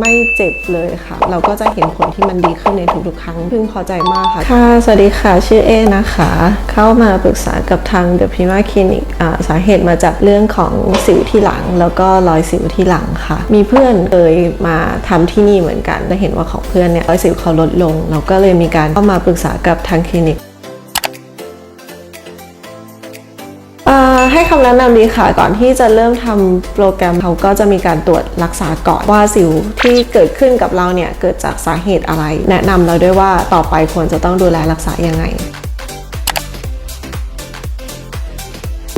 ไม่เจ็บเลยค่ะ เราก็จะเห็นผลที่มันดีขึ้นในทุกๆครั้งพึงพอใจมากค่ะ ค่ะ สวัสดีค่ะ ชื่อเอนะคะ เข้ามาปรึกษากับทาง The Prima Clinic อ่าสาเหตุมาจากเรื่องของสิวที่หลัง แล้วก็รอยสิวที่หลังค่ะ มีเพื่อนเคยมาทำที่นี่เหมือนกัน และเห็นว่าของเพื่อนเนี่ยรอยสิวเขาลดลง เราก็เลยมีการเข้ามาปรึกษากับทางคลินิก ให้คำแนะนำดีค่ะ ก่อนที่จะเริ่มทำโปรแกรมเขาก็จะมีการตรวจรักษาก่อนว่าสิวที่เกิดขึ้นกับเราเนี่ยเกิดจากสาเหตุอะไร แนะนำเราด้วยว่าต่อไปควรจะต้องดูแลรักษายังไง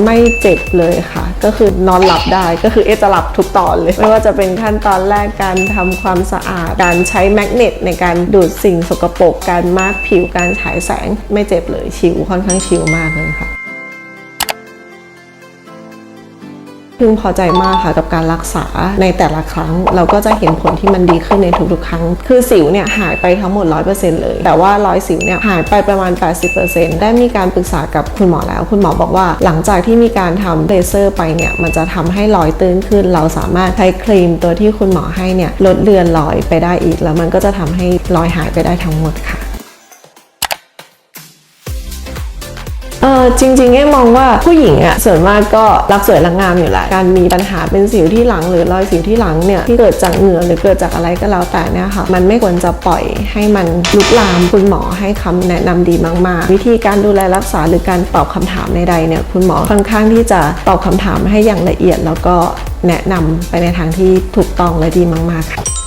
ไม่เจ็บเลยค่ะ ก็คือนอนหลับได้ก็คือเอจะหลับทุกตอนเลย ไม่ว่าจะเป็นขั้นตอนแรกการทำความสะอาด การใช้แมกเนตในการดูดสิ่งสกปรกการมาร์กผิวการฉายแสง ไม่เจ็บเลยชิวค่อนข้างชิวมากเลยค่ะ พึงพอใจมากค่ะกับการรักษาในแต่ละครั้ง เราก็จะเห็นผลที่มันดีขึ้นในทุกๆ ครั้ง คือสิวเนี่ยหายไปทั้งหมด 100%เลย แต่ว่ารอยสิวเนี่ยหายไปประมาณ 80%ได้มีการปรึกษากับคุณหมอแล้ว คุณหมอบอกว่า หลังจากที่มีการทำเลเซอร์ไปเนี่ยมันจะทำให้รอยตื้นขึ้น เราสามารถใช้ครีมตัวที่คุณหมอให้เนี่ยลดเลือนรอยไปได้อีก แล้วมันก็จะทำให้รอยหายไปได้ทั้งหมดค่ะ ออจริงๆเอ้มองว่าผู้หญิงอะส่วนมากก็รักสวยรักงามอยู่แล้วการมีปัญหาเป็นสิวที่หลังหรือรอยสิวที่หลังเนี่ยที่เกิดจากเหงื่อหรือเกิดจากอะไรก็แล้วแต่เนี่ยค่ะมันไม่ควรจะปล่อยให้มันลุกลามคุณหมอให้คำแนะนำดีมากๆ วิธีการดูแลรักษาหรือการตอบคำถามใดๆเนี่ยคุณหมอค่อนข้างที่จะตอบคำถามให้อย่างละเอียด แล้วก็แนะนำไปในทางที่ถูกต้องและดีมากๆค่ะ